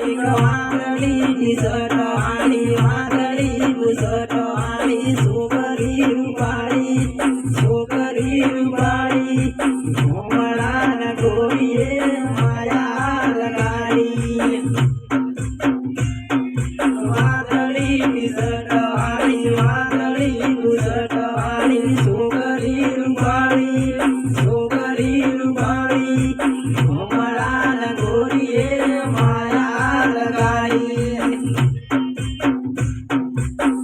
वादळी सट आणि वादळी पुसट आणि सोबरी रुपाळी सोबरी रुपाळी. कोमळान गोरिये माया लगाडी वादळी पिसट आणि वादळी पुसट आणि सोबरी रुपाळी सोबरी रुपाळी.